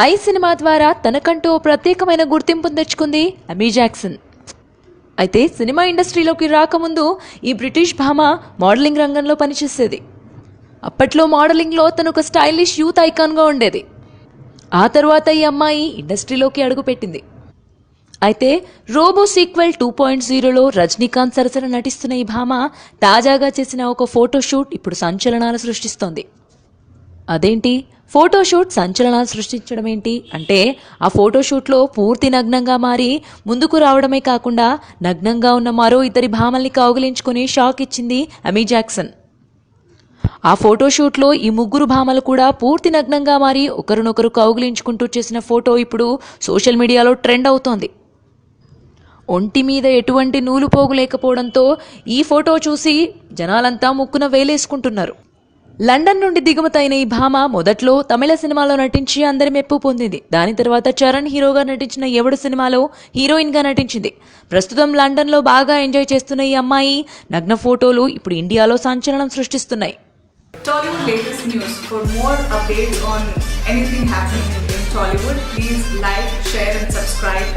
I cinema ద్వారా తనకంటూ ఓ ప్రత్యేకమైన గుర్తింపును తెచ్చుకుంది అమీ జాక్సన్. అయితే సినిమా ఇండస్ట్రీలోకి రాకముందు ఈ బ్రిటిష్ భామ మోడలింగ్ రంగంలో పనిచేసేది. అప్పట్లో మోడలింగ్లో తను ఒక స్టైలిష్ యూత్ ఐకాన్గా ఉండేది. ఆ తరువాత ఈ అమ్మాయి ఇండస్ట్రీలోకి అడుగుపెట్టింది. అయితే రోబో సీక్వెల్ టూ పాయింట్ జీరోలో రజనీకాంత్ సరసన నటిస్తున్న ఈ భామ తాజాగా చేసిన ఒక ఫోటోషూట్ ఇప్పుడు సంచలనాలు సృష్టిస్తోంది. అదేంటి? ఫోటోషూట్ సంచలనాలు సృష్టించడం ఏంటి అంటే ఆ ఫోటోషూట్లో పూర్తి నగ్నంగా మారి ముందుకు రావడమే కాకుండా నగ్నంగా ఉన్న మరో ఇద్దరి భామల్ని కౌగిలించుకుని షాక్ ఇచ్చింది అమీ జాక్సన్. ఆ ఫోటోషూట్లో ఈ ముగ్గురు భామలు కూడా పూర్తి నగ్నంగా మారి ఒకరినొకరు కౌగిలించుకుంటూ చేసిన ఫోటో ఇప్పుడు సోషల్ మీడియాలో ట్రెండ్ అవుతోంది. ఒంటి మీద ఎటువంటి నూలు పోగు లేకపోవడంతో ఈ ఫోటో చూసి జనాలంతా ముక్కున వేలేసుకుంటున్నారు. లండన్ నుండి దిగుమతైన ఈ భామ మొదట్లో తమిళ సినిమాలో నటించి అందరి మెప్పు పొందింది. దాని తర్వాత చరణ్ హీరోగా నటించిన ఎవడు సినిమాలో హీరోయిన్గా నటించింది? ప్రస్తుతం లండన్లో బాగా ఎంజాయ్ చేస్తున్న ఈ అమ్మాయి నగ్న ఫోటోలు ఇప్పుడు ఇండియాలో సంచలనం సృష్టిస్తున్నాయి. Tollywood latest news. For more updates on anything happening in Tollywood, please like, share, and subscribe.